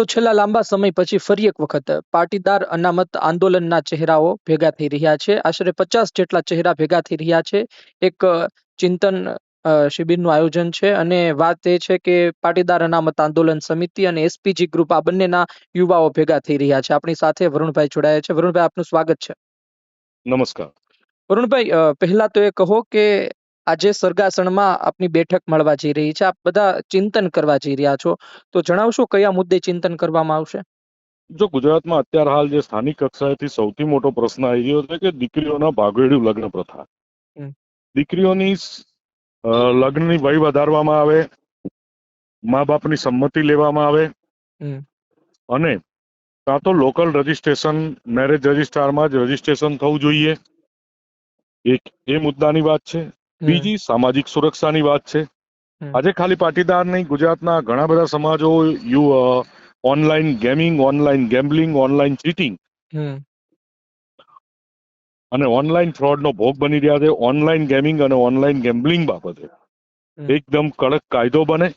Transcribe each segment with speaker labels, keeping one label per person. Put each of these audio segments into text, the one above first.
Speaker 1: તો છેલ્લા લાંબા સમય પછી ફરી એક વખત પાટીદાર અનામત આંદોલનના ચહેરાઓ ભેગા થઈ રહ્યા છે. આશરે પચાસ જેટલા ચહેરા ભેગા થઈ રહ્યા છે. એક ચિંતન શિબિરનું આયોજન છે અને વાત એ છે કે પાટીદાર અનામત આંદોલન સમિતિ અને એસપીજી ગ્રુપ આ બંનેના યુવાઓ ભેગા થઈ રહ્યા છે. આપણી સાથે વરુણભાઈ જોડાયા છે. વરુણભાઈ આપનું સ્વાગત છે.
Speaker 2: નમસ્કાર.
Speaker 1: વરુણભાઈ પહેલા તો એ કહો કે આજે સરગાસણમાં આપની બેઠક મળવા જઈ રહી છે. આપ બધા ચિંતન કરવા જઈ રહ્યા છો. તો જણાવશો કયા મુદ્દે ચિંતન કરવામાં આવશે?
Speaker 2: જો ગુજરાતમાં અત્યારે હાલ જે સ્થાનિક કક્ષાએથી સૌથી મોટો પ્રશ્ન આવી રહ્યો છે કે દીકરીઓના ભાગોળ્યું લગ્ન પ્રથા. દીકરીઓની લગ્નની વય વધારવામાં આવે મા બાપની સંમતિ લેવામાં આવે. અને કાં તો લોકલ રજીસ્ટ્રેશન મેરેજ રજિસ્ટ્રારમાં જ રજીસ્ટ્રેશન થવું જોઈએ. એક એ મુદ્દાની વાત છે. બીજી સામાજિક સુરક્ષાની વાત છે. આજે ખાલી પાટીદાર નહીં ગુજરાતના ઘણા બધા સમાજો you online gaming online gambling online cheating અને ઓનલાઈન ફ્રોડનો ભોગ બની રહ્યા છે ઓનલાઈન ગેમિંગ અને ઓનલાઈન ગેમ્બલિંગ બાબતે. એકદમ કડક કાયદો બને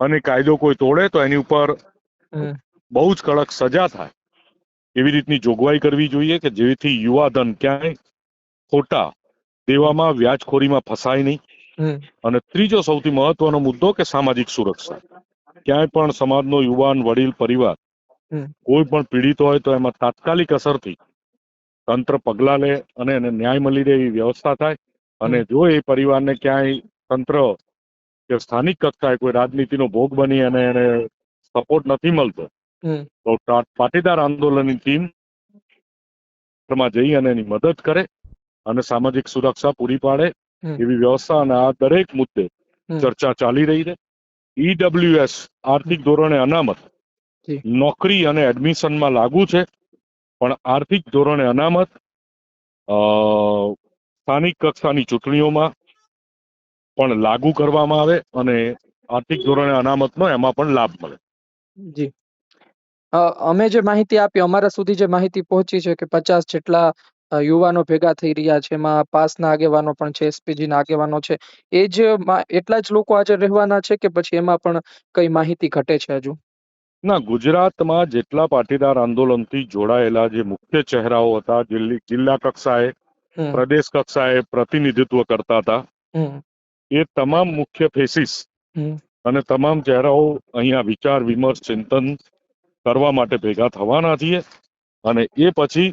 Speaker 2: અને કાયદો કોઈ તોડે તો એની ઉપર બહુ જ કડક સજા થાય. એવી રીતની જોગવાઈ કરવી જોઈએ કે જેથી યુવાધન ક્યાંય ખોટા દેવામાં વ્યાજખોરીમાં ફસાય નહીં. અને ત્રીજો સૌથી મહત્વનો મુદ્દો કે સામાજિક સુરક્ષા. ક્યાંય પણ સમાજનો યુવાન વડીલ પરિવાર કોઈ પણ પીડિત હોય તો એમાં તાત્કાલિક અસરથી તંત્ર પગલાં લે અને એને ન્યાય મળી રહે એવી વ્યવસ્થા થાય. અને જો એ પરિવારને ક્યાંય તંત્ર કે સ્થાનિક કક્ષાએ કોઈ રાજનીતિનો ભોગ બની અને એને સપોર્ટ નથી મળતો તો પાટીદાર આંદોલનની ટીમમાં જઈ અને એની મદદ કરે. અને સામાજિક સુરક્ષા પૂરી પાડે એવી વ્યવસ્થા અને આ દરેક મુદ્દે ચર્ચા ચાલી રહી છે. ઈડબ્લ્યુએસ આર્થિક ધોરણે અનામત નોકરી અને એડમિશનમાં લાગુ છે પણ આર્થિક ધોરણે અનામત સ્થાનિક કક્ષાની ચૂંટણીઓમાં પણ લાગુ કરવામાં આવે અને આર્થિક ધોરણે અનામતનો એમાં પણ લાભ મળે.
Speaker 1: જી. અમે જે માહિતી આપી અમારા સુધી જે માહિતી પહોંચી છે કે પચાસ જેટલા યુવાનો ભેગા થઈ રહ્યા છે એમાં પાસના આગેવાનો પણ છે એસપીજી ના આગેવાનો છે. એ જ એટલા જ લોકો આજે રહેવાના છે કે પછી એમાં પણ કઈ માહિતી ઘટે છે હજુ?
Speaker 2: ના ગુજરાતમાં જેટલા પાટીદાર આંદોલનથી જોડાયેલા જે મુખ્ય ચહેરાઓ હતા જિલ્લા કક્ષાએ પ્રદેશ કક્ષાએ પ્રતિનિધિત્વ કરતા હતા એ તમામ મુખ્ય ફેસીસ અને તમામ ચહેરાઓ અહીંયા વિચાર વિમર્શ ચિંતન કરવા માટે ભેગા થવાના છીએ અને એ પછી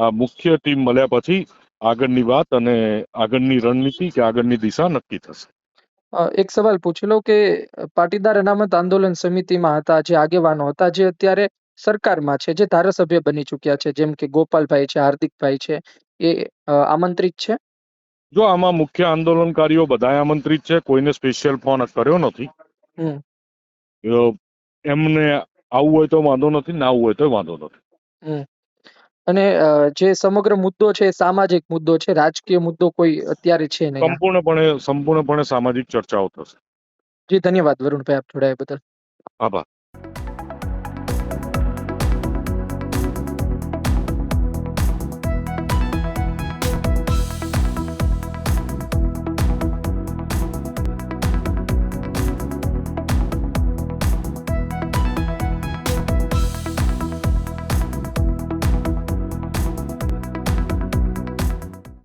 Speaker 2: આ મુખ્ય ટીમ મળ્યા પછી આગળની વાત અને આગળની રણનીતિ કે આગળની દિશા નક્કી થશે.
Speaker 1: એક સવાલ પૂછી લઉં કે પાટીદાર અનામત આંદોલન સમિતિમાં હતા જે આગેવાનો હતા જે અત્યારે સરકારમાં છે જે ધારાસભ્ય બની ચૂક્યા છે જેમ કે ગોપાલભાઈ છે હાર્દિકભાઈ છે એ આમંત્રિત છે?
Speaker 2: જો આમાં મુખ્ય આંદોલનકારીઓ બધા આમંત્રિત છે કોઈને સ્પેશિયલ ફોન કર્યો નથી. એમને આવવું હોય તો વાંધો નથી ના આવવું હોય તો વાંધો નથી.
Speaker 1: અને અ, જે સમગ્ર મુદ્દો છે એ સામાજિક મુદ્દો છે રાજકીય મુદ્દો કોઈ અત્યારે છે નહીં.
Speaker 2: સંપૂર્ણપણે સંપૂર્ણપણે સામાજિક ચર્ચાઓ થશે.
Speaker 1: જી ધન્યવાદ વરુણભાઈ આપ જોડાયા બદલ.
Speaker 2: આભાર.